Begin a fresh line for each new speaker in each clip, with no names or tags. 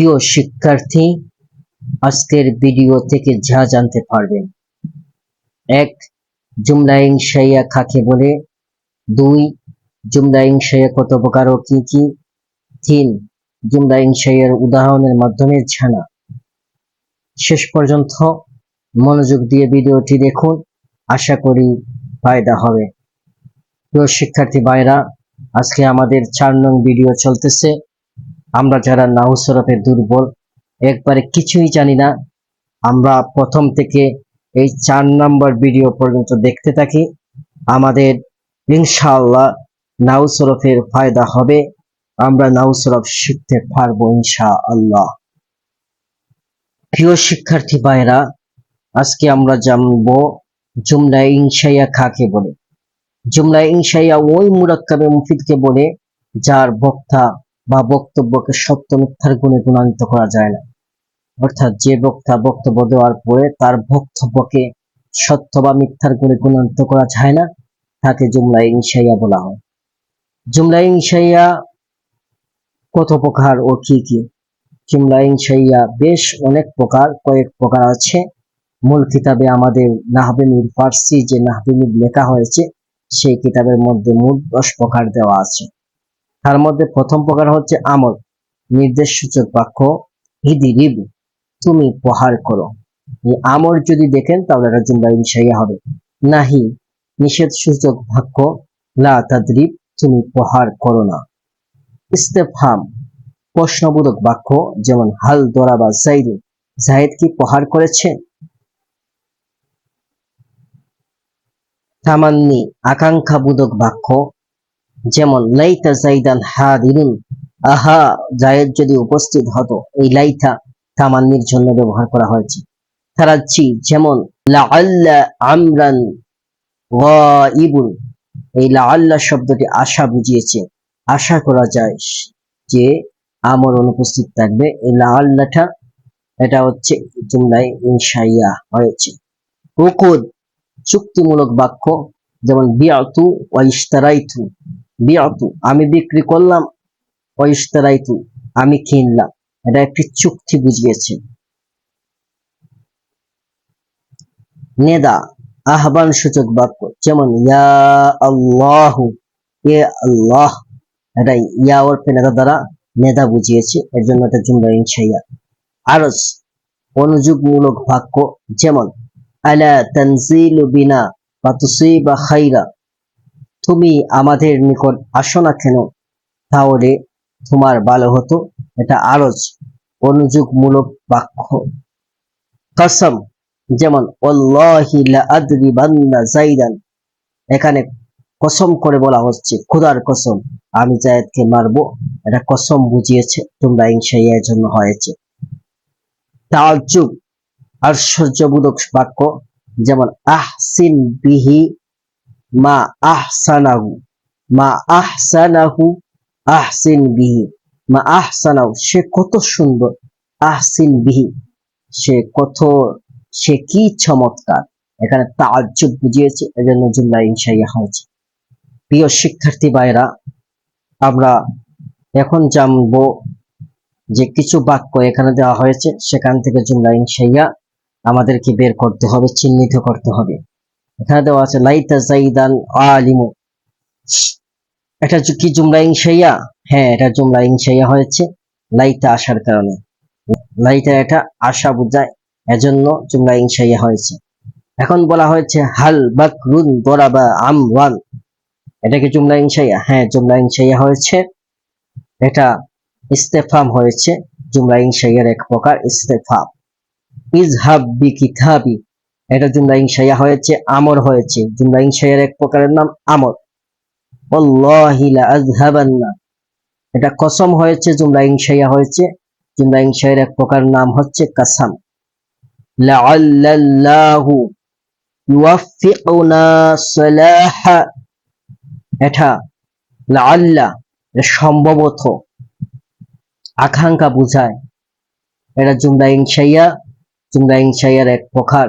প্রিয় শিক্ষার্থী, আজকের ভিডিও থেকে যা জানতে পারবেন। এক, জুমলা ইনশাইয়া কাকে বলে? দুই, জুমলা ইনশাইয়া কত প্রকার ও কি কি? তিন, জুমলা ইনশাইয়ার উদাহরণের মাধ্যমে জানা। শেষ পর্যন্ত মনোযোগ দিয়ে ভিডিওটি দেখুন, আশা করি ফায়দা হবে। প্রিয় শিক্ষার্থী ভাইরা, আজকে আমাদের চার নং ভিডিও চলতেছে। আমরা যারা নাহু সরফে দুর্বল, একবারে কিছুই জানি না, আমরা প্রথম থেকে এই চার নম্বর ভিডিও পর্যন্ত দেখতে থাকি। আমাদের ইনশাআল্লাহ নাহু সরফের ফায়দা হবে, আমরা নাহু সরফ শিখতে পারব ইনশাআল্লাহ। প্রিয় শিক্ষার্থী ভাইরা আজকে আমরা জানব জুমলা ইনশাইয়া কাকে বলে? জুমলা ইনশাইয়া ওই মুরাক্কাবে মুফিদকে বলে, যার বক্তা বা বক্তব্যকে সত্য মিথ্যার গুণে গুণান্বিত করা যায় না। অর্থাৎ যে বক্তা বক্তব্য দেওয়ার পরে তার বক্তব্যকে সত্য বা মিথ্যার গুণে গুণান্বিত করা যায় না, তাকে জুমলা ইনশাইয়া বলা হয়। জুমলা ইনশাইয়া কত প্রকার ও কি কি? জুমলা ইনশাইয়া বেশ অনেক প্রকার, কয়েক প্রকার আছে। মূল কিতাবে আমাদের নাহবিনুর ফার্সি যে নাহবিনুর লেখা হয়েছে, সেই কিতাবের মধ্যে মূল দশ প্রকার দেওয়া আছে। তার মধ্যে প্রথম প্রকার হচ্ছে আমল। নির্দেশ সূচক বাক্য হিদিরিব তুমি প্রহার করো এই আমর যদি দেখেন, তাহলে এটা জুমলা ইনশাইয়া হবে। নাহি নিষেধ সূচক বাক্য, লা তাদরিব তুমি প্রহার করো না ইস্তেফাম প্রশ্নবোধক বাক্য, যেমন, হাল দরা বা জাইদু জাহেদ কি প্রহার করেছে তামান্নি আকাঙ্ক্ষাবোধক বাক্য যেমন, লাইতা জাইদান হাদিরুন। আহা, জায়েদ যদি উপস্থিত হতো, এই লাইতা তামান্নির জন্য ব্যবহার করা হয়েছে। তারাজ্জি যেমন, লাআল্লা আমরান গাইবুন। এই লাআল্লা শব্দটি আশা বুঝিয়েছে। আশা করা যায় যে আমর অনুপস্থিত থাকবে। এই লাআল্লাটা, এটা হচ্ছে জুমলায় ইনশাইয়া হয়েছে। উকুদ, চুক্তিমূলক বাক্য, যেমন বিয়াতু ওয়া ইশতারাইতু। বিয়াতু, আমি বিক্রি করলাম ওয়া আমি কিনলাম। এটা একটি চুক্তি বুঝিয়েছে। নেদা, আহ্বান সূচক বাক্য, যেমন, ইয়া আল্লাহ, এ আল্লাহ। এটা ইয়া ওরফে নেদা দ্বারা নেদা বুঝিয়েছে, এর জন্য এটা জুমলা ইনশাইয়া আরজ, অনুযোগমূলক বাক্য, যেমন, আলা তানজিলু বিনা, বা তুসিবা খাইরা তুমি আমাদের নিকট আসো না কেন? তাহলে তোমার ভালো হতো। এটা আরজ, অনুযোগমূলক বাক্য। কসম, যেমন এখানে কসম করে বলা হচ্ছে, খোদার কসম, আমি জায়েদকে মারবো। এটা কসম বুঝিয়েছে, তোমরা ইনশাইয়ার জন্য হয়েছে। তাজ্জুব আশ্চর্যবোধক বাক্য, যেমন, আহসিন বিহি মা আহসানাহু সে কত সুন্দর, আহসিন বিহি, সে কত, সে কি চমৎকার। এখানে তাজ্জুব বুঝিয়েছে, এজন্য জুমলা ইনশাইয়া হয়েছে। প্রিয় শিক্ষার্থী ভাইরা আমরা এখন জানব যে কিছু বাক্য এখানে দেওয়া হয়েছে, সেখান থেকে জুমলা ইনশাইয়া আমাদেরকে বের করতে হবে, চিহ্নিত করতে হবে। এখানে দেওয়া আছে, লাইতা জাইদান আলিমু। এটা কি জুমলা ইনশাইয়া হ্যাঁ এটা জুমলা ইনশাইয়া হয়েছে, লাইতা আসার কারণে। লাইতা এটা আশা বোঝায়, এজন্য জুমলা ইনশাইয়া হয়েছে। এখন বলা হয়েছে, হাল বাকরুন দরাবা আমওয়ান। এটা কি জুমলা ইনশাইয়া হ্যাঁ জুমলা ইনশাইয়া হয়েছে। এটা ইস্তেফাম হয়েছে, জুমলা ইনশাইয়ার এক প্রকার ইস্তেফাম। ইজহাব বি কিতাবি এটা জুমলা ইনশাইয়া হয়েছে, আমর হয়েছে। জুমলা ইনশাইয়ার এক প্রকারের নাম আমর। এটা কসম হয়েছে জুমলা ইনশাইয়া হয়েছে। জুমলা ইনশাইয়ার এক প্রকার নাম হচ্ছে কাসাম। লাআল্লাল্লাহু ইউওয়াফিকুনা সালাহা। এটা লাআল্লা সম্ভবত আকাঙ্ক্ষা বুঝায়। এটা জুমলা ইনশাইয়া জুমলা ইনশাইয়ার এক প্রকার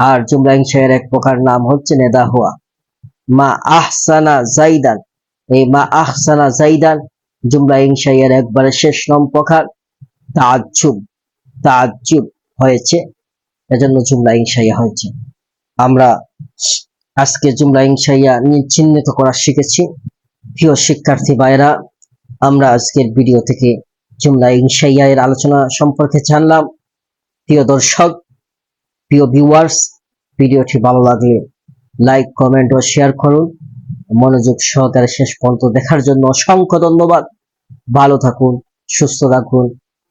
আর জুমলা ইনশাইয়ের এক প্রকার নাম হচ্ছে নেদা হওয়া মা আহসানা জাইদান। এই মা আহসানা জাইদান জুমলা ইনশাইয়ের একবারে শেষ নম প্রকার তাজ্জুব। তাজ্জুব হয়েছে। এজন্য জুমলা ইনশাইয়া হয়েছে। আমরা আজকে জুমলা নিয়ে চিহ্নিত করা শিখেছি। প্রিয় শিক্ষার্থী ভাইরা আমরা আজকের ভিডিও থেকে জুমলা ইনশাইয়া এর আলোচনা সম্পর্কে জানলাম। প্রিয় দর্শক প্রিয় ভিউয়ার্স ভিডিওটি ভালো লাগলে লাইক কমেন্ট ও শেয়ার করুন। মনোযোগ সহকারে শেষ পর্যন্ত দেখার জন্য অসংখ্য ধন্যবাদ। ভালো থাকুন, সুস্থ থাকুন,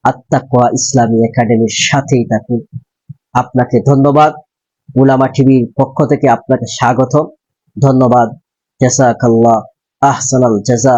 আত্মাকুয়া ইসলামী একাডেমির সাথেই থাকুন। আপনাকে ধন্যবাদ। উলামা টিভির পক্ষ থেকে আপনাকে স্বাগত ধন্যবাদ। জাজাকাল্লাহ আহসানাল জাজা